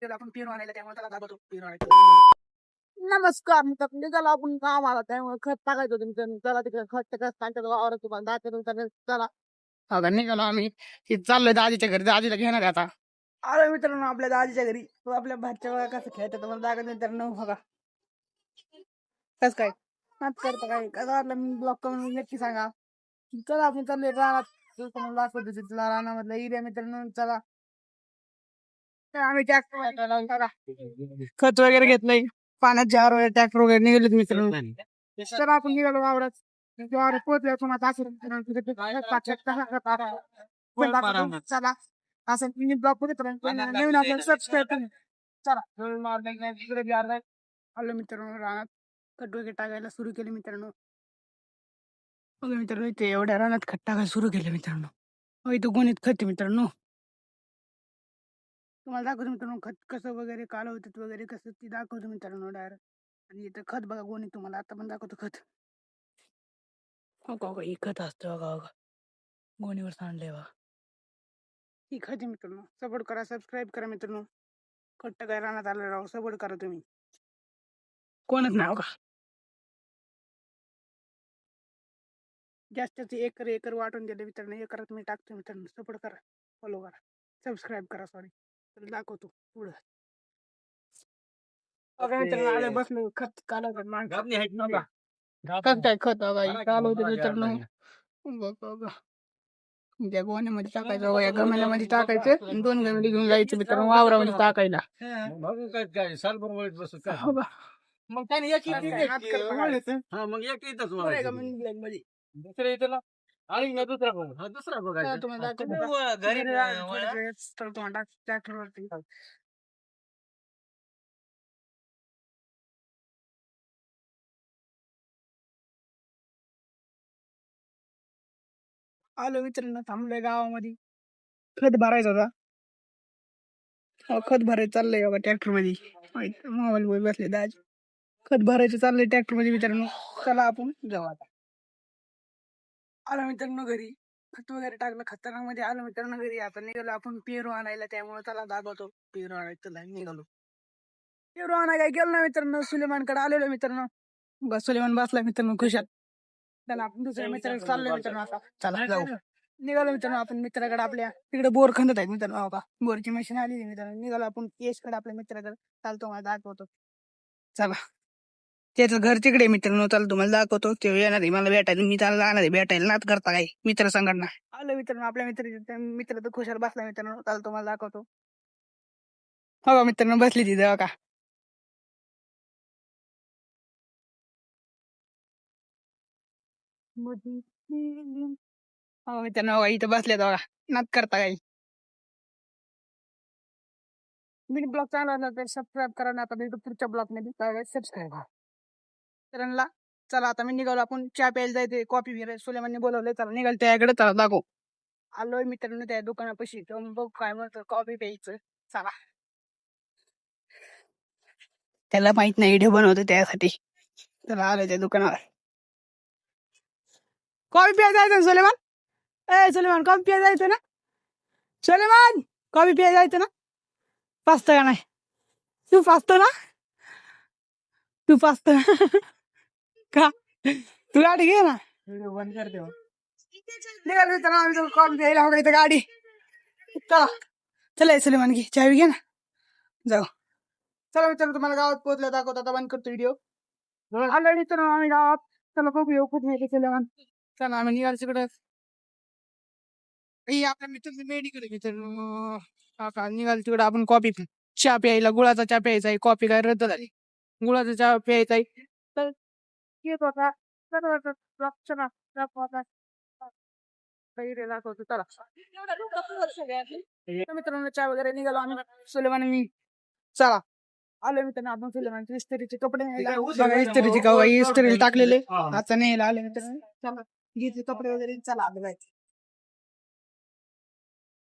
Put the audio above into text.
त्याला आपण पेरू आणायला त्यामुळे त्याला दाबतो पेरू आणायचं. नमस्कार मित्रांनो निघालो आपण कामाला त्यामुळे खत टाकायचं मित्रांनो. चला तिकडे खत टाकायचं त्यांच्या वावरात तुम्हाला. दाखवतो मित्रांनो चला. आता निघालो आम्ही. हे चाललोय दाजीच्या घरी. दाजीला घेणार आहे आता. आलो मित्रांनो आपल्या दाजीच्या घरी. तो आपल्या भाच्या बघा कसं खेळतात तुम्हाला दाखवतो मित्रांनो. बघा कस काय? नाच करता काय कसं वाटलं मी ब्लॉक करून नक्की सांगा. चला आपण चाललोय रानात. तुम्हाला दाखवतो तिथला रानामधला एरिया मित्रांनो. चला. तर आम्ही ट्रॅक्टर खत वगैरे घेतलंय पाण्यात जार वगैरे ट्रॅक्टर वगैरे निघालेत मित्रांनो. तर आपण निघालो वावरात. वावरात पोहोचलो तुम्हाला दाखवतो चला असं मी ब्लॉग बघत राहीन. नवीन आपल्याला सबस्क्राईब करा चला. आलो मित्रांनो रानात. खत वगैरे टाकायला सुरू केले मित्रांनो. बघा मित्रांनो इथे एवढ्या रानात खत टाकायला सुरू केलं मित्रांनो. इथं गोणीत खत मित्रांनो. तुम्हाला दाखवतो मित्रांनो खत कसं वगैरे काल होतं वगैरे कसं ती दाखवतो मित्रांनो डायरेक्ट आणि इथं खत बघा गोणीत तुम्हाला? आता पण दाखवतो खत. हो का हो खत असतं बघा बघा. गोणीवर सांडलंय बघा. ही खत आहे मित्रांनो. सपोर्ट करा सबस्क्राईब करा मित्रांनो. खट्ट काय रानात आलं राव सपोर्ट करा तुम्ही. कोणच नाव का जास्त एकर एकर वाटून दिले मित्रांनो. एकरात मी टाकतो मित्रांनो. सपोर्ट करा. फॉलो करा. सबस्क्राईब करा सॉरी तर दाखवतो पुढं. आले बसलो खत कालवतात माणसं खत काय खत त्या गोण्यामध्ये टाकायचं या गमेल्यामध्ये टाकायचं आणि दोन गमेले घेऊन जायचं मित्रांनो वावरामध्ये टाकायला. हो. मग त्याने एक. हा मग एक मध्ये? दुसऱ्या आणि ना दुसरा बघ हा दुसरा बघायचा. तुम्हाला दाखवतो घरी तर ट्रॅक्टरवरती आलो मित्रांनो थांबलोय गावामध्ये. खत भरायचा होता. खत भरायचं चाललंय बघा ट्रॅक्टरमध्ये मोबाईल बसले दाज खत भरायचं चाललंय ट्रॅक्टरमध्ये मित्रांनो. चला आपण जाऊ आता. आलो मित्रांनो घरी. खत वगैरे टाकलं. खतरनाकमध्ये आलो मित्रांनो घरी. आता निघालो आपण पेरू आणायला. त्यामुळे त्याला दाखवतो पेरू आणायचं चला निघालो. पेरू आणा काय गेलो ना मित्रांनो. सुलेमानकडे आलेलो मित्रांनो. बस सुलेमान बसला मित्रांनो खुशाल त्याला आपण दुसऱ्या मित्राकडे चाललोय मित्रांनो आता. चला जाऊ. निघालो मित्रांनो आपण मित्राकडे. आपल्या तिकडे बोर खंदत आहेत मित्रांनो. का बोरची मशीन आली मित्रांनो. निघालो आपण यशकडे आपल्या मित्राकडे. चालतो मला दाखवतो. चला. त्याचं घर तिकडे मित्र मित्रांनो. त्याला तुम्हाला दाखवतो. ते येणार आहे. मला भेटायला मी त्याला जाणार आहे. भेटायला नात करता काय? मित्र संघटना आलो मित्रांनो आपल्या मित्र मित्र तर खुशाल बसला मित्रांनो. त्याला तुम्हाला दाखवतो. हो का मित्रांनो बसली तिथे हो का हो मित्रांनो इथं बसले बघा नात करता काही मी ब्लॉग चांगला तर सबस्क्राईब करा. ना आता भेटू पुढच्या ब्लॉगमध्ये सबस्क्राईब करा. मित्रांनो चला आता मी निघालो आपण चहा प्यायला जायचे कॉफी पिराय सुलेमानने बोलवलंय चला निघाल त्याकडे चला दाखव. आलोय मित्रांनो त्या दुकानापाशी जाऊन बघ काय म्हणतो कॉफी प्यायचं चला. त्याला माहीत नाही व्हिडिओ बनवतो त्यासाठी. चला आलोय त्या दुकानावर. कॉफी प्याय जायचं ना सुलेमान? ए सुलेमान कॉफी प्याय जायचं ना? सुलेमान कॉफी प्याय जायचं ना? पाचतं का नाही तू पाचतो ना? तू पाचतो ना? का? तू गाडी घे ना. व्हिडिओ बंद कर निघाल मित्रांनो आम्ही तुला कॉल द्यायला हवं इथं गाडी. चला. चला सुलेमान घे. चावी घे ना. जाऊ. चला मित्रांनो तुम्हाला गावात पोहोचलं दाखवत आता बंद करतो व्हिडिओ आलो मित्रांनो आम्ही गावात. चला बघू येऊ कुठे नाही सुलेमान. चला आम्ही निघाल तिकडं. आपल्या मित्र मेडिकल मित्र मित्रांनो. निघाल तिकडं आपण कॉपी चहा प्यायला गुळाचा चहा प्यायचा आहे. कॉफी काय रद्द झाली? गुळाचा चहा प्यायचा आहे. येत होता होता, दाखवतो, चला. तर मित्रांनो चहा वगैरे निघालो आम्ही. सुलेमान मी चला. आलो मित्रांनो आपण सुलेमान इस्त्रीचे कपडे इस्त्रीचे इस्त्रीला टाकलेले. आता न्यायला आले मित्रांनो. चला घ्यायचे कपडे वगैरे चला आता जायचं